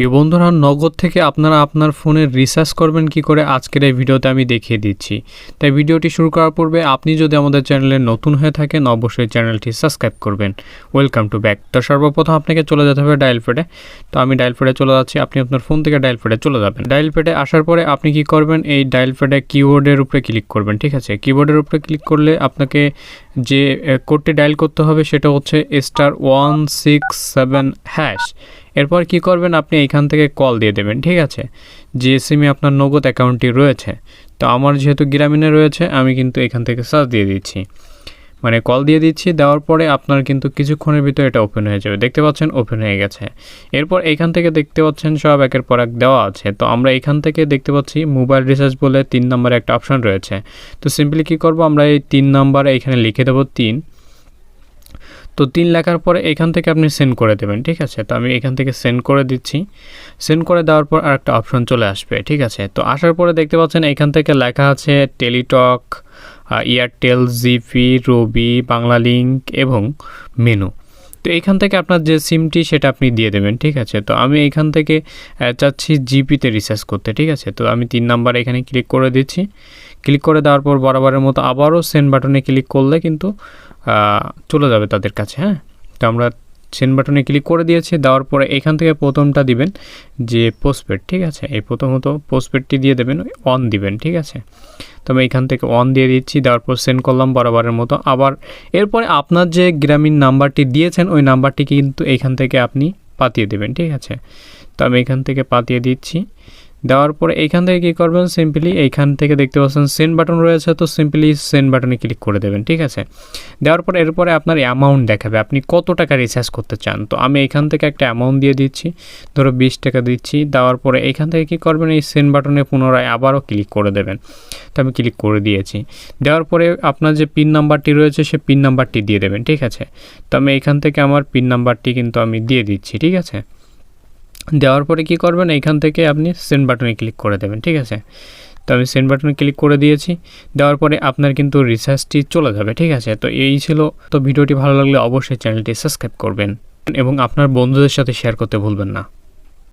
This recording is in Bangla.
প্রিয় বন্ধুরা, নগদ থেকে আপনারা আপনার ফোনের রিচার্জ করবেন কি করে? আজকের এই ভিডিওতে আমি দেখিয়ে দিচ্ছি। তাই ভিডিওটি শুরু করার পূর্বে আপনি যদি আমাদের চ্যানেলে নতুন হয়ে থাকেন, অবশ্যই চ্যানেলটি সাবস্ক্রাইব করবেন। Welcome to back. তো সর্বপ্রথম আপনাকে চলে যেতে হবে ডায়াল প্যাডে। তো আমি ডায়াল প্যাডে চলে যাচ্ছি। আপনি আপনার ফোন থেকে ডায়াল প্যাডে চলে যাবেন। ডায়াল প্যাডে আসার পরে আপনি কি করবেন? এই ডায়াল প্যাডে কিবোর্ডের উপরে ক্লিক করবেন, ঠিক আছে? কিবোর্ডের উপরে ক্লিক করলে আপনাকে যে কোডটি ডায়াল করতে হবে সেটা হচ্ছে star one six seven hash এরপর কি করবেন আপনি এখান থেকে কল দিয়ে দেবেন, ঠিক আছে? যে সিমে আপনার নগদ অ্যাকাউন্টটি রয়েছে। তো আমার যেহেতু গ্রামীণে রয়েছে, আমি কিন্তু এখান থেকে সার্চ দিয়ে দিচ্ছি। মানে কল দিয়ে দিচ্ছি, দেওয়ার পরে আপনার কিন্তু কিছুক্ষণের ভিতরে এটা ওপেন হয়ে যাবে। দেখতে পাচ্ছেন ওপেন হয়ে গেছে। এরপর এখান থেকে দেখতে পাচ্ছেন সব একের পর এক দেওয়া আছে। তো আমরা এখান থেকে দেখতে পাচ্ছি মোবাইল রিচার্জ বলে তিন নম্বরে একটা অপশন রয়েছে। তো সিম্পলি কী করব, আমরা এই তিন নাম্বার এখানে লিখে দেবো তিন। তো তিন লেখার পরে এখান থেকে আপনি সেন্ড করে দেবেন, ঠিক আছে? তো আমি এখান থেকে সেন্ড করে দিচ্ছি। সেন্ড করে দেওয়ার পর আরেকটা অপশন চলে আসবে, ঠিক আছে? তো আসার পরে দেখতে পাচ্ছেন এখান থেকে লেখা আছে Teletalk Airtel GP Robi Banglalink এবং মেনু তো এখান থেকে আপনার যে সিমটি সেটা আপনি দিয়ে দেবেন, ঠিক আছে? তো আমি এখান থেকে চাচ্ছি জিপিতে রিচার্জ করতে, ঠিক আছে? তো আমি তিন নাম্বার এখানে ক্লিক করে দিচ্ছি। ক্লিক করে দেওয়ার পর বরাবরের মতো আবারও সেন্ড বাটনে ক্লিক করলে কিন্তু চলে যাবে তাদের কাছে হ্যাঁ? তো আমরা সেন্ড বাটনে ক্লিক করে দিয়েছি, দেওয়ার পরে এখান থেকে প্রথমটা দিবেন যে পোস্টপেড ঠিক আছে? এই প্রথমত পোস্টপেডটি দিয়ে দেবেন অন দিবেন, ঠিক আছে? তো আমি এখান থেকে অন দিয়ে দিচ্ছি, দেওয়ার পর সেন্ড করলাম বরাবরের মতো। আবার এরপরে আপনার যে গ্রামীণ নাম্বারটি দিয়েছেন, ওই নাম্বারটি কিন্তু এখান থেকে আপনি পাতিয়ে দেবেন, ঠিক আছে? তো আমি এখান থেকে পাতিয়ে দিচ্ছি। দেওয়ার পরে এইখান থেকে কী করবেন? সিম্পলি এইখান থেকে দেখতে পাচ্ছেন সেন্ড বাটন রয়েছে, তো সিম্পলি সেন্ড বাটনে ক্লিক করে দেবেন, ঠিক আছে? দেওয়ার পর এরপরে আপনার অ্যামাউন্ট দেখাবে, আপনি কত টাকা রিচার্জ করতে চান। তো আমি এখান থেকে একটা অ্যামাউন্ট দিয়ে দিচ্ছি, ধরো বিশ টাকা দিচ্ছি, দেওয়ার পরে এইখান থেকে কী করবেন? এই সেন্ড বাটনে পুনরায় আবারও ক্লিক করে দেবেন। তো আমি ক্লিক করে দিয়েছি। দেওয়ার পরে আপনার যে পিন নাম্বারটি রয়েছে, সে পিন নাম্বারটি দিয়ে দেবেন, ঠিক আছে? তো আমি এখান থেকে আমার পিন নাম্বারটি কিন্তু আমি দিয়ে দিচ্ছি, ঠিক আছে? দেওয়ার পরে কি করবেন? এইখান থেকে আপনি সেন্ড বাটনে ক্লিক করে দেবেন, ঠিক আছে? তো আমি সেন্ড বাটনে ক্লিক করে দিয়েছি, দেওয়ার পরে আপনার কিন্তু রিসার্চটি চলে যাবে, ঠিক আছে? তো এই ছিল, তো ভিডিওটি ভালো লাগলে অবশ্যই চ্যানেলটি সাবস্ক্রাইব করবেন এবং আপনার বন্ধুদের সাথে শেয়ার করতে ভুলবেন না।